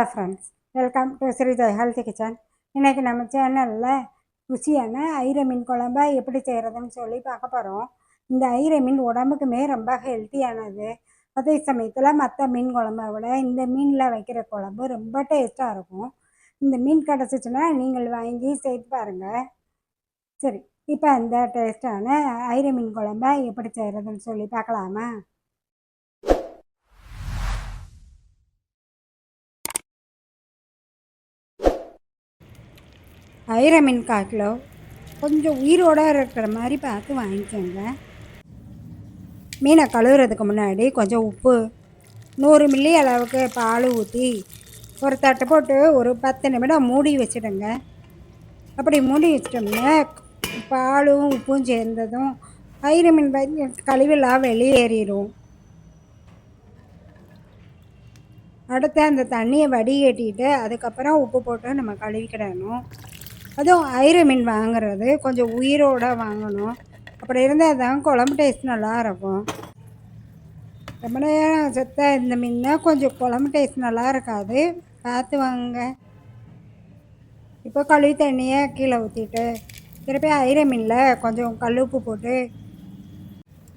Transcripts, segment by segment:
Hello friends welcome to Sreejay health kitchen இன்றைக்கி நம்ம சேனலில் ருசியான ஐர மீன் குழம்ப எப்படி செய்கிறதுன்னு சொல்லி பார்க்க போகிறோம் இந்த ஐர மீன் உடம்புக்குமே ரொம்ப ஹெல்த்தியானது அதே சமயத்தில் மற்ற மீன் குழம்பை விட இந்த மீனில் வைக்கிற குழம்பு ரொம்ப டேஸ்ட்டாக இருக்கும். இந்த மீன் கிடச்சிச்சின்னா நீங்கள் வாங்கி செய்து பாருங்கள் சரி இப்போ அந்த டேஸ்ட்டான ஐர மீன் குழம்ப எப்படி செய்கிறதுன்னு சொல்லி பார்க்கலாமா? ஐர மீன் கால் கிலோ கொஞ்சம் உயிரோடு இருக்கிற மாதிரி பார்த்து வாங்கிக்கோங்க. மீனை கழுவுறதுக்கு முன்னாடி கொஞ்சம் உப்பு நூறு மில்லி அளவுக்கு பால் ஊற்றி ஒரு தட்டை போட்டு ஒரு பத்து நிமிடம் மூடி வச்சிடுங்க. அப்படி மூடி வச்சிட்டோம்னா பாலும் உப்பும் சேர்ந்ததும் ஐரு மீன் கழிவெல்லாம் வெளியேறிடும் அடுத்து அந்த தண்ணியை வடிகட்டிட்டு அதுக்கப்புறம் உப்பு போட்டு நம்ம கழுவிக்கிடணும். அதுவும் ஐர மீன் வாங்குறது. கொஞ்சம் உயிரோடு வாங்கணும். அப்படி இருந்தால் தான் குழம்பு டேஸ்ட் நல்லா இருக்கும் ரொம்ப நேரம் செத்தா இந்த மீன்னா கொஞ்சம் குழம்பு டேஸ்ட் நல்லா இருக்காது பார்த்து வாங்க. இப்போ கழுவி தண்ணியை கீழே ஊற்றிட்டு திருப்பி ஐர மீனில் கொஞ்சம் கல் உப்பு போட்டு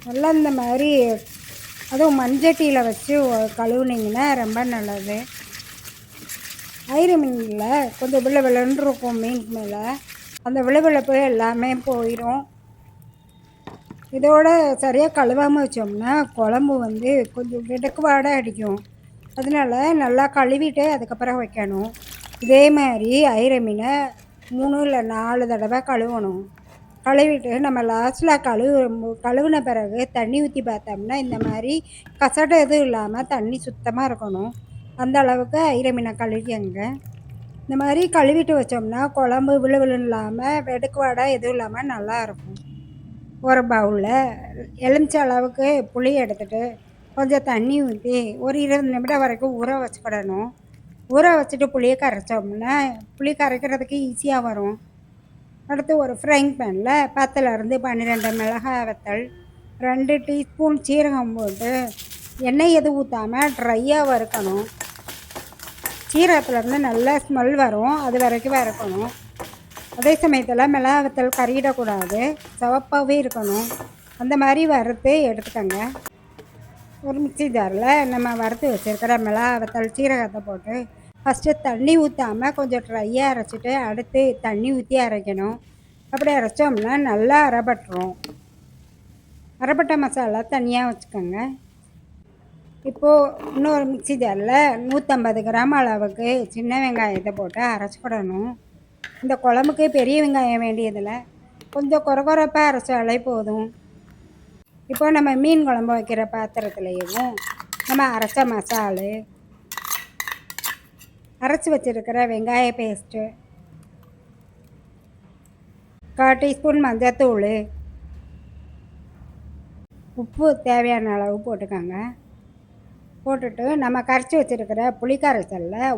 நல்லா இந்த மாதிரி அதுவும் மண்சட்டியில் வச்சு கழுவுனீங்கன்னா ரொம்ப நல்லது. ஐரு மீனில் கொஞ்சம் விளை விளன்னு இருக்கும் மீனுக்கு மேலே. அந்த விளவிளப்பு எல்லாமே போயிடும் இதோட சரியாக கழுவாமல் வச்சோம்னா குழம்பு வந்து கொஞ்சம் வெடுக்குவாடை அடிக்கும். அதனால நல்லா கழுவிட்டு அதுக்கப்புறம் வைக்கணும். இதே மாதிரி ஐர மீனை மூணு இல்லை நாலு தடவை கழுவணும். கழுவிட்டு நம்ம லாஸ்ட்டில் கழுவு கழுவின பிறகு தண்ணி ஊற்றி பார்த்தோம்னா இந்த மாதிரி கசடை எதுவும் இல்லாமல் தண்ணி சுத்தமாக இருக்கணும். அந்த அளவுக்கு ஐரமீனை கழுவிங்க இந்த மாதிரி கழுவிட்டு வச்சோம்னா குழம்பு விழுவிழுன்னு இல்லாமல் வெடுக்கு வடை எதுவும் இல்லாமல் நல்லாயிருக்கும் ஒரு பவுலில் எலுமிச்ச அளவுக்கு புளி எடுத்துகிட்டு கொஞ்சம் தண்ணி ஊற்றி ஒரு இருபது நிமிடம் வரைக்கும் ஊற வச்சுக்கிடணும். ஊற வச்சுட்டு புளியை கரைச்சோம்னா புளி கரைக்கிறதுக்கு ஈஸியாக வரும். அடுத்து ஒரு ஃப்ரைங் பேனில் பத்துலேருந்து பன்னிரெண்டு மிளகாய் வத்தல் ரெண்டு டீஸ்பூன் சீரகம் போட்டு எண்ணெய் எதுவும் ஊற்றாமல் ட்ரையாக வறுக்கணும். சீரகத்துலேருந்து நல்ல ஸ்மெல் வரும். அது வரைக்கும் வறுக்கணும். அதே சமயத்தில் மிளகாவத்தல் கறியிடக்கூடாது சிவப்பாகவே இருக்கணும். அந்த மாதிரி வறுத்து எடுத்துக்கோங்க. ஒரு மிக்சி ஜாரில் நம்ம வறுத்து வச்சுருக்கிற மிளகாவத்தல் சீரகத்தை போட்டு ஃபஸ்ட்டு தண்ணி ஊற்றாமல் கொஞ்சம் ட்ரையாக அரைச்சிட்டு அடுத்து தண்ணி ஊற்றி அரைக்கணும். அப்படி அரைச்சோம்னா நல்லா அரைப்பட்டுரும் அரைப்பட்ட மசாலா தனியாக வச்சுக்கோங்க. இப்போது இன்னொரு மிக்சி ஜாரில் நூற்றம்பது கிராம் அளவுக்கு சின்ன வெங்காயத்தை போட்டு அரைச்சிக்கிடணும் இந்த குழம்புக்கு பெரிய வெங்காயம் வேண்டியதில் கொஞ்சம் குறப்பாக அரைச்சாலே போதும். இப்போ நம்ம மீன் குழம்பு வைக்கிற பாத்திரத்துலேயும் நம்ம அரைச்ச மசாலு அரைச்சி வச்சுருக்கிற வெங்காய பேஸ்ட்டு கால் டீஸ்பூன் மஞ்சத்தூள் உப்பு தேவையான அளவு போட்டுக்கோங்க. போட்டுட்டு நம்ம கரைச்சி வச்சுருக்கிற புளி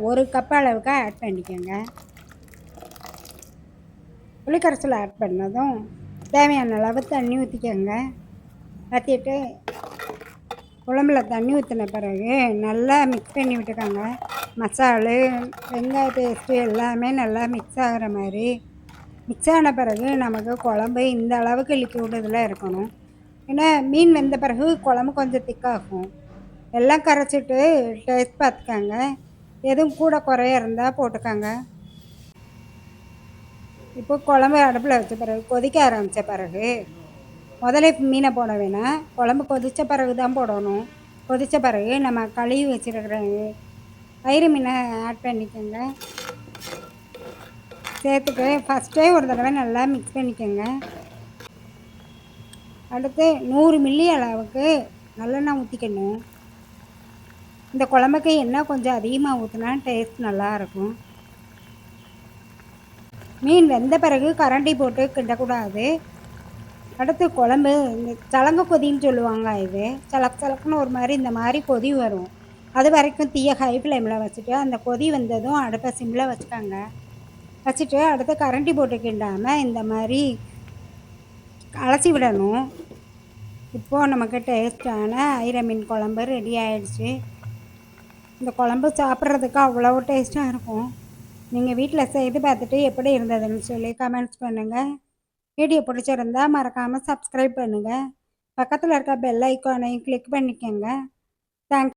ஒரு கப் அளவுக்கு ஆட் பண்ணிக்கோங்க. புளி ஆட் பண்ணதும் தேவையான அளவு தண்ணி ஊற்றிக்கோங்க ஊற்றிட்டு குழம்புல தண்ணி ஊற்றின பிறகு நல்லா மிக்ஸ் பண்ணி விட்டுக்கோங்க. மசாலு வெங்காய பேஸ்ட்டு எல்லாமே நல்லா மிக்ஸ் ஆகிற மாதிரி. மிக்ஸ் ஆன பிறகு நமக்கு குழம்பு இந்த அளவுக்கு லிக்விட் இதில் இருக்கணும். ஏன்னா மீன் வெந்த பிறகு குழம்பு கொஞ்சம் திக்காகும் எல்லாம் கரைச்சிட்டு டேஸ்ட் பார்த்துக்கோங்க. எதுவும் கூட குறைய இருந்தால் போட்டுக்கோங்க. இப்போ குழம்பு அடுப்பில் வச்ச பிறகு கொதிக்க ஆரம்பித்த பிறகு முதல்ல மீனை போட வேணாம். குழம்பு கொதித்த பிறகு தான் போடணும். கொதித்த பிறகு நம்ம கழுவி வச்சுருக்கிற வயிறு மீனை ஆட் பண்ணிக்கோங்க. சேர்த்துட்டு ஃபஸ்ட்டே ஒரு தடவை நல்லா மிக்ஸ் பண்ணிக்கோங்க. அடுத்து நூறு மில்லி அளவுக்கு நல்லெண்ணெய் ஊற்றிக்கணும் இந்த குழம்புக்கு என்ன கொஞ்சம் அதிகமாக ஊற்றினா டேஸ்ட் நல்லாயிருக்கும் மீன் வெந்த பிறகு கரண்டி போட்டு கிண்டக்கூடாது. அடுத்து குழம்பு இந்த சலங்க கொதின்னு சொல்லுவாங்க இது. சலக் சலக்குன்னு ஒரு மாதிரி இந்த மாதிரி கொதி வரும். அது வரைக்கும் தீயை ஹை ஃப்ளேமில் வச்சுட்டு அந்த கொதி வந்ததும் அடுப்பை சிம்மில் வச்சுக்காங்க. வச்சுட்டு அடுத்து கரண்டி போட்டு கிண்டாமல் இந்த மாதிரி அலசி விடணும். இப்போது நமக்கு டேஸ்ட்டான ஐர மீன் குழம்பு ரெடி ஆயிடுச்சு. இந்த குழம்பு சாப்பிட்றதுக்கு அவ்வளோ டேஸ்ட்டாக இருக்கும். நீங்கள் வீட்டில் செய்து பார்த்துட்டு எப்படி இருந்ததுன்னு சொல்லி கமெண்ட்ஸ் பண்ணுங்கள் வீடியோ பிடிச்சிருந்தா மறக்காமல் சப்ஸ்கிரைப் பண்ணுங்கள் பக்கத்தில் இருக்க பெல் ஐக்கானையும் கிளிக் பண்ணிக்கோங்க. தேங்க்ஸ்